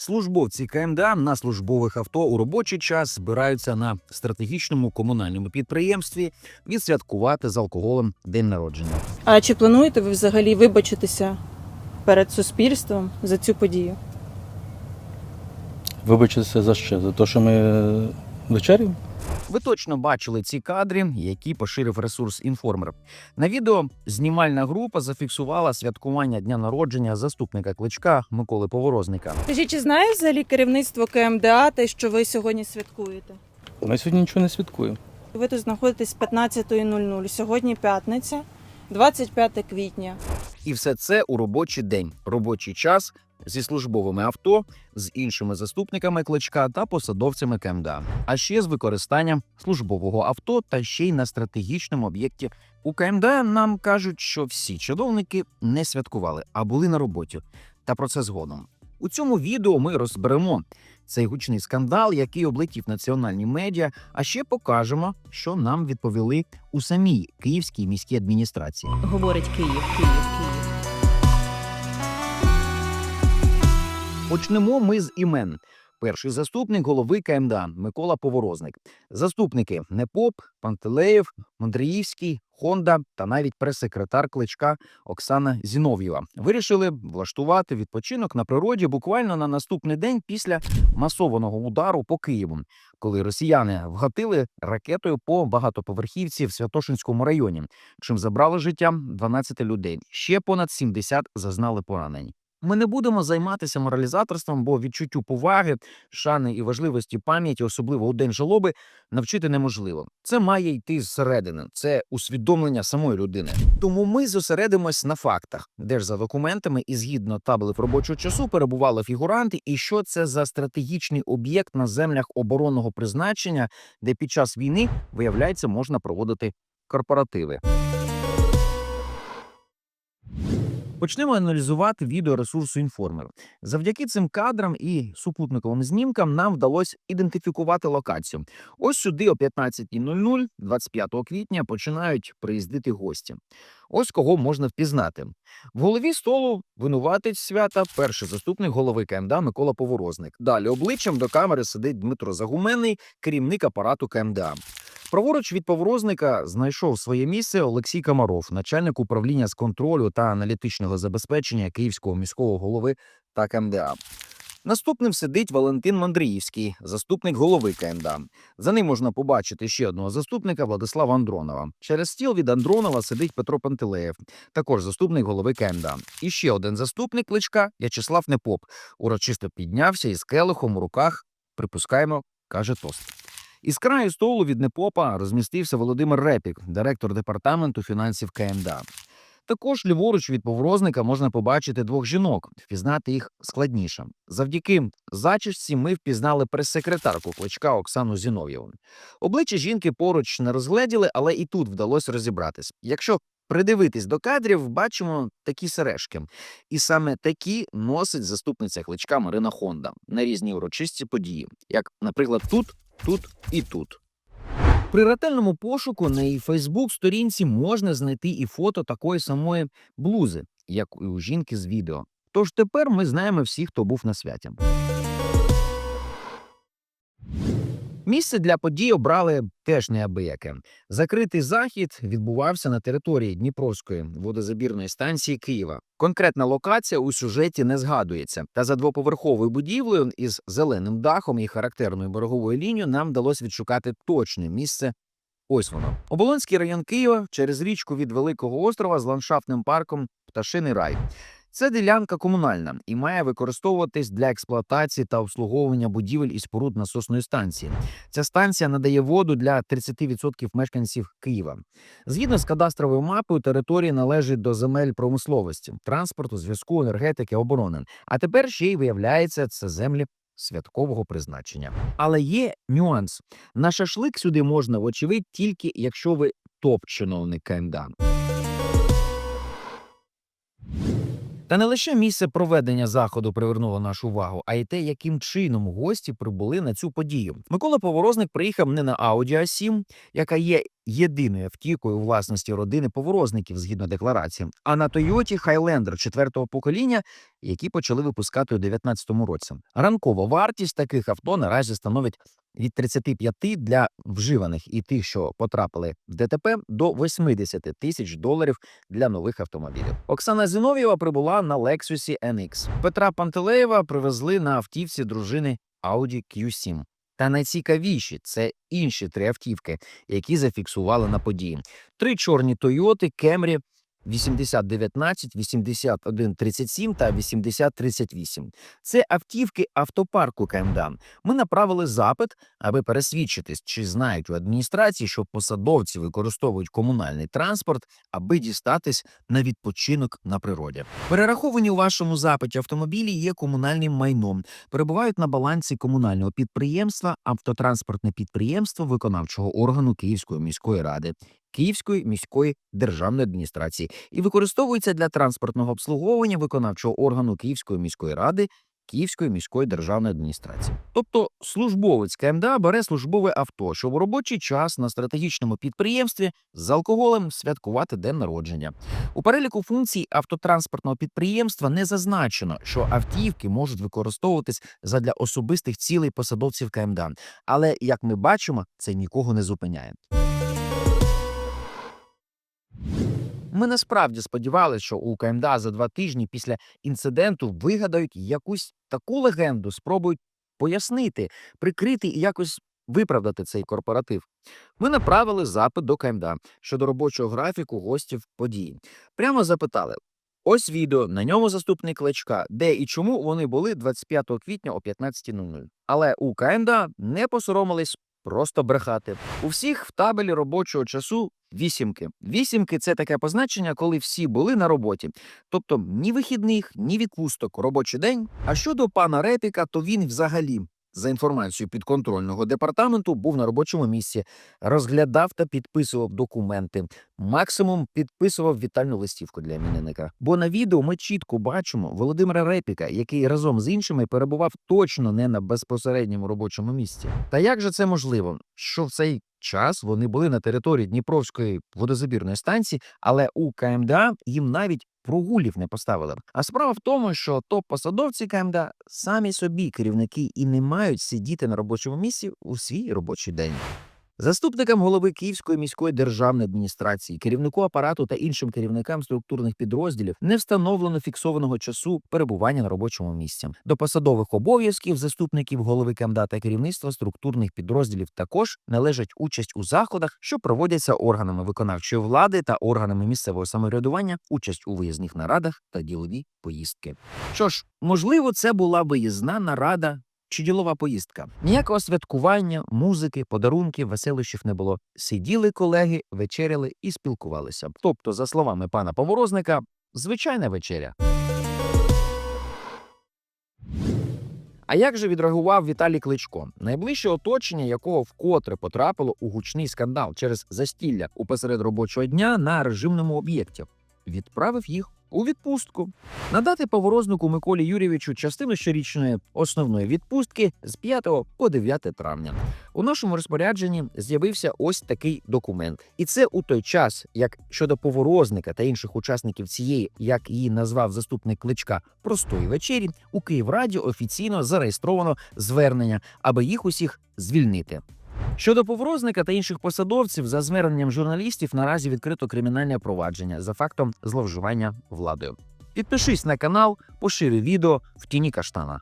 Службовці КМДА на службових авто у робочий час збираються на стратегічному комунальному підприємстві відсвяткувати з алкоголем день народження. А чи плануєте ви взагалі вибачитися перед суспільством за цю подію? Вибачитися за що? За те, що ми е, вечеряємо? Ви точно бачили ці кадри, які поширив ресурс інформер. На відео знімальна група зафіксувала святкування дня народження заступника кличка Миколи Поворозника. Скажіть, чи знає взагалі керівництво КМДА те, що ви сьогодні святкуєте? Ми сьогодні нічого не святкуємо. Ви тут знаходитесь з 15.00. Сьогодні п'ятниця, 25 квітня. І все це у робочий день, робочий час зі службовими авто, з іншими заступниками кличка та посадовцями КМДА, а ще з використанням службового авто та ще й на стратегічному об'єкті. У КМДА нам кажуть, що всі чиновники не святкували, а були на роботі. Та про це згодом. У цьому відео ми розберемо цей гучний скандал, який облетів національні медіа. А ще покажемо, що нам відповіли у самій київській міській адміністрації. Говорить Київ, Київ, Київ. Почнемо ми з імен. Перший заступник голови КМДА Микола Поворозник. Заступники Непоп, Пантелеєв, Мандріївський, Хонда та навіть прес-секретар кличка Оксана Зінов'єва вирішили влаштувати відпочинок на природі буквально на наступний день після масованого удару по Києву, коли росіяни вгатили ракетою по багатоповерхівці в Святошинському районі, чим забрали життя 12 людей. Ще понад 70 зазнали поранень. Ми не будемо займатися моралізаторством, бо відчуттю поваги, шани і важливості пам'яті, особливо у день жалоби, навчити неможливо. Це має йти зсередини, це усвідомлення самої людини. Тому ми зосередимось на фактах, де ж за документами і згідно табелів робочого часу перебували фігуранти, і що це за стратегічний об'єкт на землях оборонного призначення, де під час війни виявляється можна проводити корпоративи. Почнемо аналізувати відео ресурсу інформер. Завдяки цим кадрам і супутниковим знімкам нам вдалося ідентифікувати локацію. Ось сюди о 15.00, 25 квітня, починають приїздити гості. Ось кого можна впізнати. В голові столу винуватець свята, перший заступник голови КМДА Микола Поворозник. Далі обличчям до камери сидить Дмитро Загуменний, керівник апарату КМДА. Праворуч від поворозника знайшов своє місце Олексій Комаров, начальник управління з контролю та аналітичного забезпечення Київського міського голови та КМДА. Наступним сидить Валентин Мандріївський, заступник голови КМДА. За ним можна побачити ще одного заступника Владислава Андронова. Через стіл від Андронова сидить Петро Пантелеєв, також заступник голови КМДА. І ще один заступник кличка В'ячеслав Непоп. Урочисто піднявся із келихом у руках. Припускаємо, каже тост. Із краю столу від Непопа розмістився Володимир Репік, директор департаменту фінансів КМДА. Також ліворуч від поворозника можна побачити двох жінок, впізнати їх складніше. Завдяки зачісці ми впізнали прес-секретарку кличка Оксану Зінов'єву. Обличчя жінки поруч не розгледіли, але і тут вдалося розібратись. Якщо придивитись до кадрів, бачимо такі сережки. І саме такі носить заступниця кличка Марина Хонда на різні урочисті події, як, наприклад, тут, тут і тут. При ретельному пошуку на її Фейсбук-сторінці можна знайти і фото такої самої блузи, як і у жінки з відео. Тож тепер ми знаємо всіх, хто був на святі. Місце для подій обрали теж неабияке. Закритий захід відбувався на території Дніпровської водозабірної станції Києва. Конкретна локація у сюжеті не згадується. Та за двоповерховою будівлею із зеленим дахом і характерною береговою лінією нам вдалося відшукати точне місце. Ось воно. Оболонський район Києва через річку від Великого острова з ландшафтним парком Пташиний рай. Це ділянка комунальна і має використовуватись для експлуатації та обслуговування будівель і споруд насосної станції. Ця станція надає воду для 30% мешканців Києва. Згідно з кадастровою мапою, територія належить до земель промисловості, транспорту, зв'язку, енергетики, оборони. А тепер ще й виявляється, це землі. Святкового призначення, але є нюанс. На шашлик сюди можна, вочевидь, тільки якщо ви топ-чиновник КМДА. Та не лише місце проведення заходу привернуло нашу увагу, а й те, яким чином гості прибули на цю подію. Микола Поворозник приїхав не на Audi A7, яка є єдиною автівкою у власності родини поворозників згідно декларації, а на Toyota Highlander четвертого покоління, які почали випускати у 2019 році. Ранкова вартість таких авто наразі становить від 35 для вживаних і тих, що потрапили в ДТП, до 80 тисяч доларів для нових автомобілів. Оксана Зінов'єва прибула на Lexus NX. Петра Пантелеєва привезли на автівці дружини Audi Q7. Та найцікавіші це інші три автівки, які зафіксували на події: три чорні Тойоти, Camry 8019, 8137 та 8038. Це автівки автопарку КМДА. Ми направили запит, аби пересвідчитись, чи знають у адміністрації, що посадовці використовують комунальний транспорт, аби дістатись на відпочинок на природі. Перераховані у вашому запиті автомобілі є комунальним майном, перебувають на балансі комунального підприємства, автотранспортне підприємство виконавчого органу Київської міської ради. Київської міської державної адміністрації і використовується для транспортного обслуговування виконавчого органу Київської міської ради Київської міської державної адміністрації. Тобто службовець КМДА бере службове авто, щоб у робочий час на стратегічному підприємстві з алкоголем святкувати день народження. У переліку функцій автотранспортного підприємства не зазначено, що автівки можуть використовуватись задля особистих цілей посадовців КМДА. Але як ми бачимо, це нікого не зупиняє. Ми насправді сподівалися, що у КМДА за два тижні після інциденту вигадають якусь таку легенду, спробують пояснити, прикрити і якось виправдати цей корпоратив. Ми направили запит до КМДА щодо робочого графіку гостів події. Прямо запитали: ось відео, на ньому заступник Кличка, де і чому вони були 25 квітня о 15.00. Але у КМДА не посоромились просто брехати. У всіх в табелі робочого часу вісімки. Вісімки це таке позначення, коли всі були на роботі. Тобто ні вихідних, ні відпусток, робочий день. А щодо пана Репіка, то він взагалі. За інформацією підконтрольного департаменту, був на робочому місці, розглядав та підписував документи. Максимум підписував вітальну листівку для іменинника. Бо на відео ми чітко бачимо Володимира Репіка, який разом з іншими перебував точно не на безпосередньому робочому місці. Та як же це можливо? Що в цей час вони були на території Дніпровської водозабірної станції, але у КМДА їм навіть прогулів не поставили. А справа в тому, що топ-посадовці КМДА самі собі керівники і не мають сидіти на робочому місці у свій робочий день. Заступникам голови Київської міської державної адміністрації, керівнику апарату та іншим керівникам структурних підрозділів не встановлено фіксованого часу перебування на робочому місці. До посадових обов'язків заступників голови КМДА та керівництва структурних підрозділів також належать участь у заходах, що проводяться органами виконавчої влади та органами місцевого самоврядування, участь у виїзних нарадах та ділові поїздки. Що ж, можливо, це була виїзна нарада чи ділова поїздка. Ніякого святкування, музики, подарунків, веселищів не було. Сиділи колеги, вечеряли і спілкувалися. Тобто, за словами пана Поворозника, звичайна вечеря. А як же відреагував Віталій Кличко, найближче оточення якого вкотре потрапило у гучний скандал через застілля у посеред робочого дня на режимному об'єкті? Відправив їх у відпустку. Надати поворознику Миколі Юрійовичу частину щорічної основної відпустки з 5 по 9 травня. У нашому розпорядженні з'явився ось такий документ, і це у той час, як щодо поворозника та інших учасників цієї, як її назвав заступник кличка, простої вечері у Київраді офіційно зареєстровано звернення, аби їх усіх звільнити. Щодо поворозника та інших посадовців, за зверненням журналістів наразі відкрито кримінальне провадження за фактом зловживання владою. Підпишись на канал, пошири відео в тіні каштана.